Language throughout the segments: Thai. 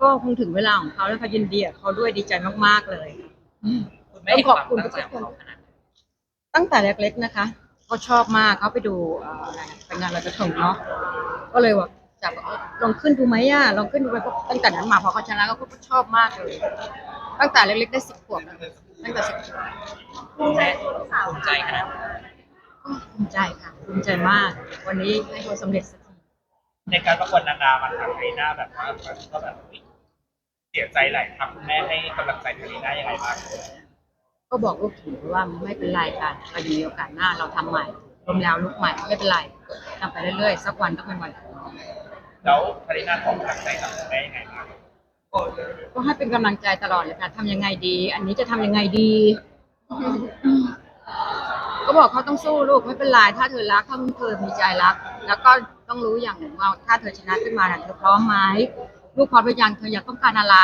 ก็คงถึงเวลาของเขาแล้วค่ะยินดีกับเขาด้วยดีใจมากๆเลย คุณแม่เห็นความตั้งใจของเขาขนาดไหนตั้งแต่เล็ก ๆนะคะเขาชอบมากเขาไปดูเอ่ออะไรนะไปงานลอยกระทงเนาะก็เลยว่าจับเอ้ยลองขึ้นดูไหมอะลองขึ้นดูไปก็ตั้งแต่นั้นมาพอเขาชนะก็เขาชอบมากเลย ตั้งแต่เล็กๆได้สิบขวบแล้วตั้งแต่สิบขวบคุณแม่ภูมิใจขนาดไหนก็ภูมิใจค่ะภูมิใจมาก วันนี้ให้เขาสำเร็จสักที ในการประกวดนางงามมันทำให้หน้าแบบว่ามันก็แบบเสียใจหลายครั้งคุณแม่ให้กำลังใจทางนี้ได้ยังไงบ้างก็บอกลูกถือว่าไม่เป็นไรค่ะเรายังมีโอกาสหน้าเราทำใหม่รวมแล้วลูกใหม่ไม่เป็นไรทำไปเรื่อยๆสักวันต้องเป็นวันของเราแล้วทาริน่าของกำลังใจกับคุณแม่ยังไงบ้างก็ให้เป็นกำลังใจตลอดเลยค่ะทำยังไงดี อันนี้จะทำยังไงดีก็ บอกเขาต้องสู้ลูกไม่เป็นไรถ้าเธอรักถ้าเธอมีใจรัก แล้วก็ต้องรู้อย่างหนึ่งว่าถ้าเธอชนะขึ้นมาเธอพร้อมไหมลูกพร้อมหรือยังเธออยากต้องการอะไร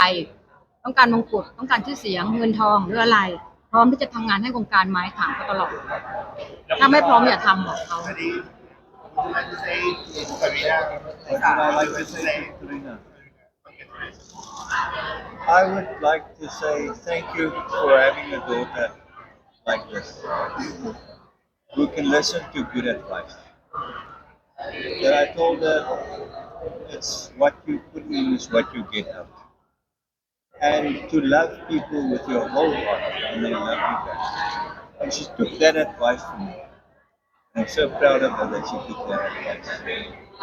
ต้องการมงกุฎต้องการชื่อเสียงเงินทองหรืออะไร พร้อมที่จะทำงานให้วงการไหมถามเขาตลอดถ้าไม่พร้อมอย่าทำบอกเขา I would like to say thank you for having a daughter like this, who can listen to good advice. That I told her it's what you put in is what you get out. And to love people with your whole heart, and they love you back. And she took that advice from me. I'm so proud of her that she took that advice.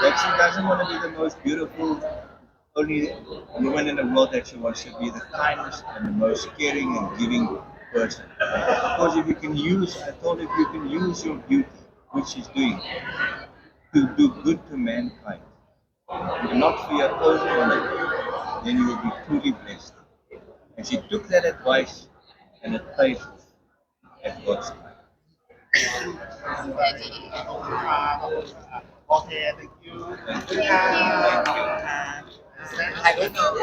That she doesn't want to be the most beautiful, only woman in the world, that she wants to be the kindest and the most caring and giving person. Because if you can use, I thought if you can use your beauty, which she's doing, to do good to mankind, and not for your own honor, then you will be truly blessed. And she took that advice and applied it at God's time. Okay, thank you. Thank you. Thank you. Thank you. Uh,